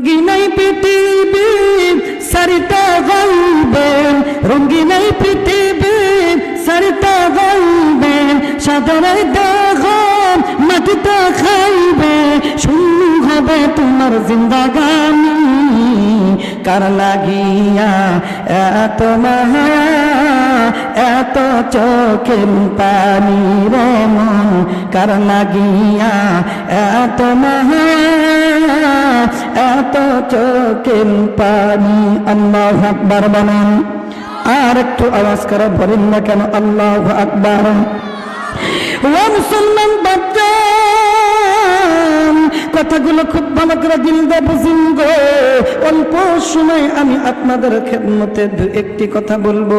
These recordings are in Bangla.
রঙ্গিনাই পৃথিবী সারিতা গলবেন রঙ্গিনাই পৃথিবী সারিতা গলবেন সাদরাই দাগন মাটিতে খাইবে, শূন্য হবে তোমার জিন্দাগানি। কার লাগিয়া এত মায়া, এত চোখের পানি রে মন, কার লাগিয়া এত মায়া এত চোখের পানি আল্লাহ আকবার বানান। আর একটু আওয়াজ করে বলেন না কেন আল্লাহ আকবার। বাচ্চা কথাগুলো খুব ভালো করে দিল দিয়ে অল্প সময় আমি আপনাদের খেদমতে একটি কথা বলব।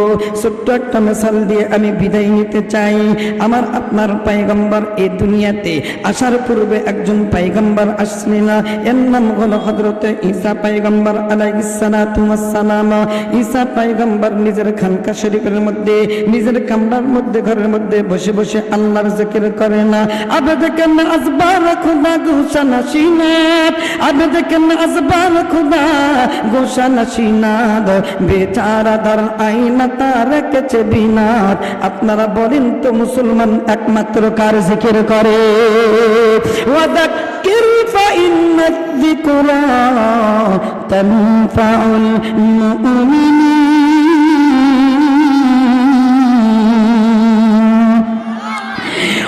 ছোট্ট একটা মেশাল দিয়ে আমি বিদায় নিতে চাই। আমার আপনার পাইগম্বর এই দুনিয়াতে আসার পূর্বে একজন পাইগম্বর আসলেন না। এর নাম হলো হজরতে ঈসা পাইগম্বর আলাইসালাম ঈসা পাইগম্বর নিজের খানকা শরীফের মধ্যে, নিজের কামরার মধ্যে, ঘরের মধ্যে বসে বসে আল্লাহর জিকির করে না। আবেদ কেন আসবার খুদা গুসা গোসা দেখেন আসবান খুদা? গোসা বেচারা আইনা আপনারা বলেন তো মুসলমান একমাত্র কার জিকির করে? ওয়াদাক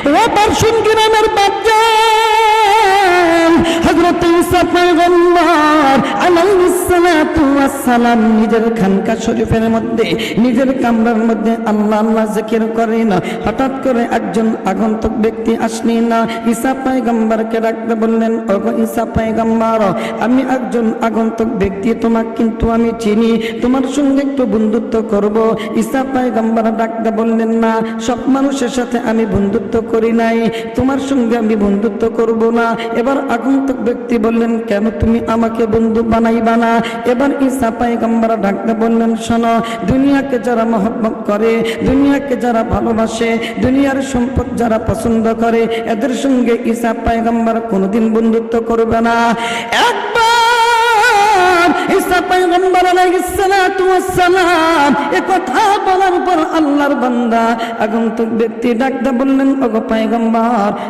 ও পার্শ্বন গ্রামের বাচ্চা নিজের খানকা শরীফের মধ্যে, নিজের কামরার মধ্যে আল্লাহ আল্লাহ জিকির হঠাৎ করে একজন আগন্তুক ব্যক্তি পয়গম্বরকে ডাকতে বললেন, ওগো আমি একজন আগন্তুক ব্যক্তি, তোমাকে কিন্তু আমি চিনি, তোমার সঙ্গে একটু বন্ধুত্ব করব। ঈসা পয়গম্বর ডাকতে বললেন, না, সব মানুষের সাথে আমি বন্ধুত্ব করি নাই, তোমার সঙ্গে আমি বন্ধুত্ব করব না। এবার আগন্তুক ব্যক্তি বললেন, কেন তুমি আমাকে বন্ধু বানাইবা না? এবার ঈসা পায়গম্বরা ডাকতে বললেন, শোনো, দুনিয়াকে যারা মহব্বত করে, দুনিয়াকে যারা ভালোবাসে, দুনিয়ার সম্পদ যারা পছন্দ করে, এদের সঙ্গে ঈসা পয়গম্বর কোনোদিন বন্ধুত্ব করবে না। একবার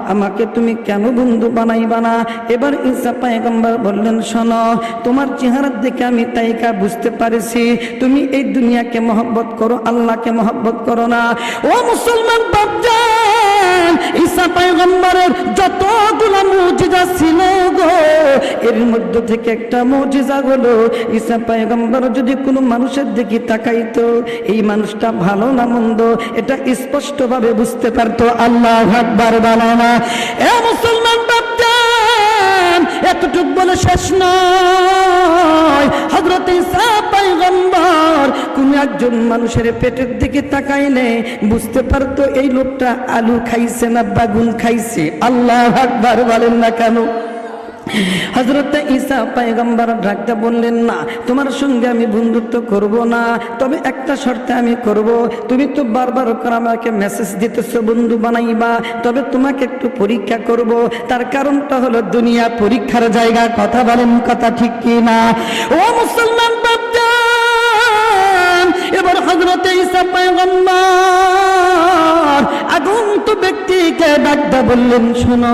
আমাকে তুমি কেন বন্ধু বানাইবা না? এবার ঈসা পয়গম্বর বললেন, শোনো, তোমার চেহারার দিকে আমি তাইকা বুঝতে পারেছি। তুমি এই দুনিয়াকে মহব্বত করো, আল্লাহকে মহব্বত করো না। ও মুসলমান বাপজান ঈসা পয়গম্বরের যতগুলো মুজিজা ছিল গো, এর মধ্য থেকে একটা মুজিজা হলো, ঈসা পয়গম্বর যদি কোনো মানুষের দিকে তাকাইতো, এই মানুষটা ভালো না মন্দ, এটা স্পষ্টভাবে বুঝতে পারতো, আল্লাহ আকবার বানানা এ মুসলমান বাপজান, এতটুক বলে শেষ নয়। হজরত ঈসা কোন একজন মানুষের পেটের দিকে তাকাইলে বুঝতে পারতো এই লোকটা আলু খাইছে না বাগুন খাইছে। আল্লাহ আকবার বলেন না কেন? হজরত পায়গম্বর বললেন, না, তোমার সঙ্গে আমি বন্ধুত্ব করব না। তবে একটা শর্তে আমি করব। তুমি তো বারবার করে আমাকে মেসেজ দিতেছো, বন্ধু বানাইবা। তবে তোমাকে একটু পরীক্ষা করব। তার কারণটা হলো দুনিয়া পরীক্ষার জায়গা। কথা বলেন কথা ঠিক কি না ও মুসলমান হজরত ঈসা পায়গম্বর ব্যক্তিকে ডাকতে বললেন, শোনো,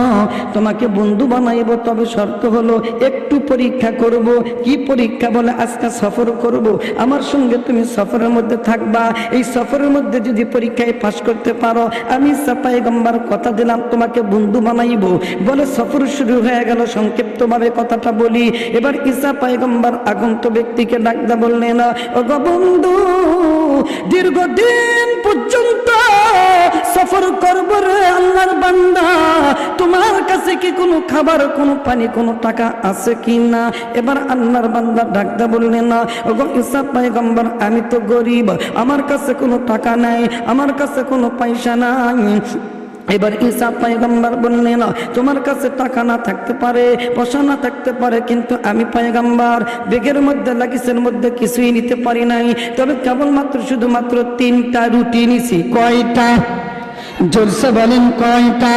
তোমাকে বন্ধু বানাইব, তবে শর্ত হলো একটু পরীক্ষা করব। কি পরীক্ষা বলে, আজকে সফর করব। আমার সঙ্গে তুমি সফরের মধ্যে থাকবা। এই সফরের মধ্যে যদি পরীক্ষায় পাশ করতে পারো, আমি সাপাই গম্বার কথা দিলাম, তোমাকে বন্ধু বানাইব। বলে সফর শুরু হয়ে গেল, সংক্ষিপ্তভাবে কথাটা বলি। এবার ঈসা পায়গম্বর আগন্ত ব্যক্তিকে ডাকতে বললেন ও বন্ধু দীর্ঘদিন পর্যন্ত সফর করব রে আল্লাহর বান্দা। তোমার কাছে কি কোনো খাবার, কোনো পানি, কোনো টাকা আছে কি না? এবার আল্লাহর বান্দা ডাকতে বললে, না, ওগো ইসা পাইগম্বর আমি তো গরিব, আমার কাছে কোনো টাকা নাই, আমার কাছে কোনো পয়সা নাই। এবার ঈসা পায়গাম্বার বললেন তোমার কাছে টাকা না থাকতে পারে পয়সা না থাকতে পারে কিন্তু আমি পায়গাম্বার বেগের মধ্যে লাগিসের মধ্যে কিছুই নিতে পারি নাই। তবে কেবলমাত্র শুধুমাত্র তিনটা রুটি নিছি। কয়টা? জোরসে বলেন কয়টা?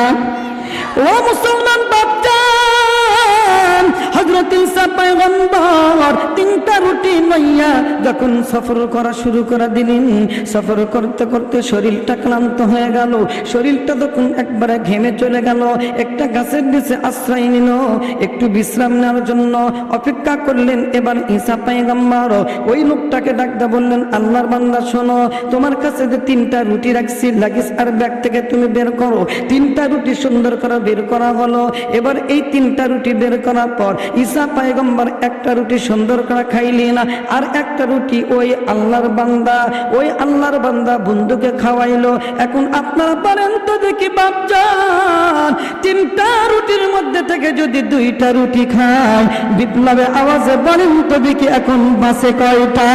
ও মুসলমান বাপজান হজরত পয়গম্বর তিনটা রুটি লইয়া যখন সফর করা শুরু করে দিলেন, সফর করতে করতে শরীরটা ক্লান্ত হয়ে গেল। শরীরটা তখন একবারে ঘেমে চলে গেল, একটা গাছের নিচে আশ্রয় নিল, একটু বিশ্রাম নেওয়ার জন্য অপেক্ষা করলেন এবার ঈসা পায়গাম্বার। ওই লোকটাকে ডাকতে বললেন, আল্লাহর বান্দা, শোনো, তোমার কাছে যে তিনটা রুটি রাখছি লাগিস আর ব্যাগ থেকে তুমি বের করো। তিনটা রুটি সুন্দর করে বের করা হলো। এবার এই তিনটা রুটি বের করার পর ঈসা পায়গম্বর একটা রুটি সুন্দর করে খাইলেন আর একটা রুটি ওই আল্লাহর বান্দা, ওই আল্লাহর বান্দা বন্ধুকে খাওয়াইলো। এখন আপনারা পারেন তো দেখি বাপজান, তিনটা রুটির মধ্যে থেকে যদি দুইটা রুটি খায় বিপ্লবে আওয়াজে বলেন তো দেখি এখন বাসে কয়টা?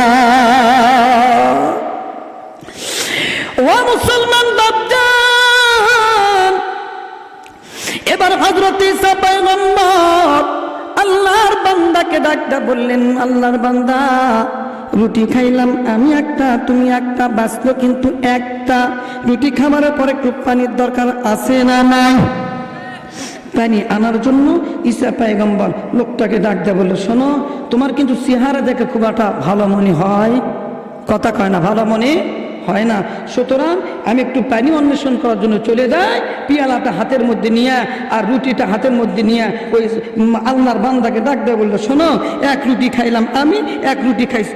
ও মুসলমান বাপজান, এবার হজরত ঈসা পয়গম্বর আল্লাহর বান্দাকে ডাকটা বললেন, আল্লাহর বান্দা, রুটি খাইলাম আমি একটা, তুমি একটা, বাঁচলো কিন্তু একটা। রুটি খাবারের পরে একটু পানির দরকার আছে না নাই? পানি আনার জন্য ঈসা পায়গম্বর লোকটাকে ডাক দেয় বলল, শোনো, তোমার কিন্তু চেহারা দেখে খুব একটা ভালো মনে হয়। কথা কয় না, ভালো মনে হয় না। সুতরাং আমি একটু পানি অন্বেষণ করার জন্য চলে যাই, পিয়ালাটা হাতের মধ্যে নিয়ে আর রুটিটা হাতের মধ্যে নিয়ে ওই আলনার বান্দাকে ডাক দেয়, বলল, শোনো, এক রুটি খাইলাম আমি, এক রুটি খাইস